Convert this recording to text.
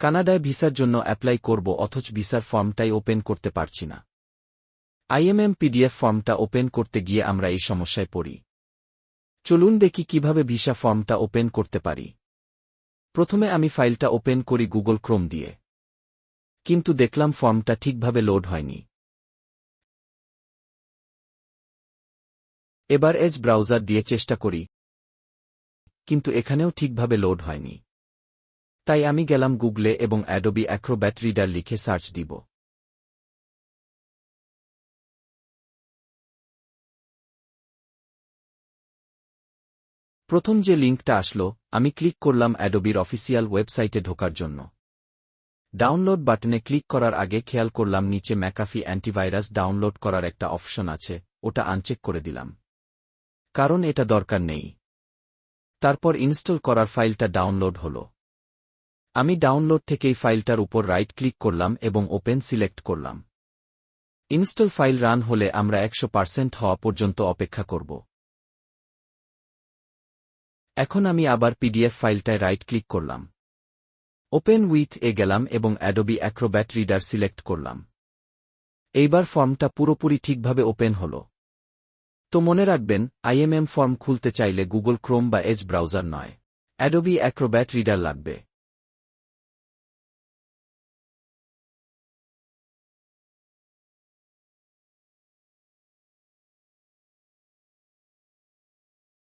কানাডায় ভিসার জন্য অ্যাপ্লাই করব অথচ ভিসার ফর্মটাই ওপেন করতে পারছি না। আইএমএম পিডিএফ ফর্মটা ওপেন করতে গিয়ে আমরা এই সমস্যায় পড়ি। চলুন দেখি কীভাবে ভিসা ফর্মটা ওপেন করতে পারি। প্রথমে আমি ফাইলটা ওপেন করি গুগল ক্রোম দিয়ে। কিন্তু দেখলাম ফর্মটা ঠিকভাবে লোড হয়নি। এবার এজ ব্রাউজার দিয়ে চেষ্টা করি। কিন্তু এখানেও ঠিকভাবে লোড হয়নি। তাই আমি গেলাম গুগলে এবং অ্যাডোবি অ্যাক্রোব্যাট রিডার লিখে সার্চ দিব। প্রথম যে লিঙ্কটা আসলো, আমি ক্লিক করলাম অ্যাডোবির অফিসিয়াল ওয়েবসাইটে ঢোকার জন্য। ডাউনলোড বাটনে ক্লিক করার আগে খেয়াল করলাম নিচে ম্যাকাফি অ্যান্টিভাইরাস ডাউনলোড করার একটা অপশন আছে, ওটা আনচেক করে দিলাম। কারণ এটা দরকার নেই। তারপর ইনস্টল করার ফাইলটা ডাউনলোড হল। আমি ডাউনলোড থেকেই ফাইলটার উপর রাইট ক্লিক করলাম এবং ওপেন সিলেক্ট করলাম। ইনস্টল ফাইল রান হলে আমরা একশো পার্সেন্ট হওয়া পর্যন্ত অপেক্ষা করব। এখন আমি আবার পিডিএফ ফাইলটায় রাইট ক্লিক করলাম। ওপেন উইথ এ গেলাম এবং অ্যাডোবি অ্যাক্রোব্যাট রিডার সিলেক্ট করলাম। এইবার ফর্মটা পুরোপুরি ঠিকভাবে ওপেন হল। তো মনে রাখবেন আইএমএম ফর্ম খুলতে চাইলে গুগল ক্রোম বা এজ ব্রাউজার নয়। অ্যাডোবি অ্যাক্রোব্যাট রিডার লাগবে।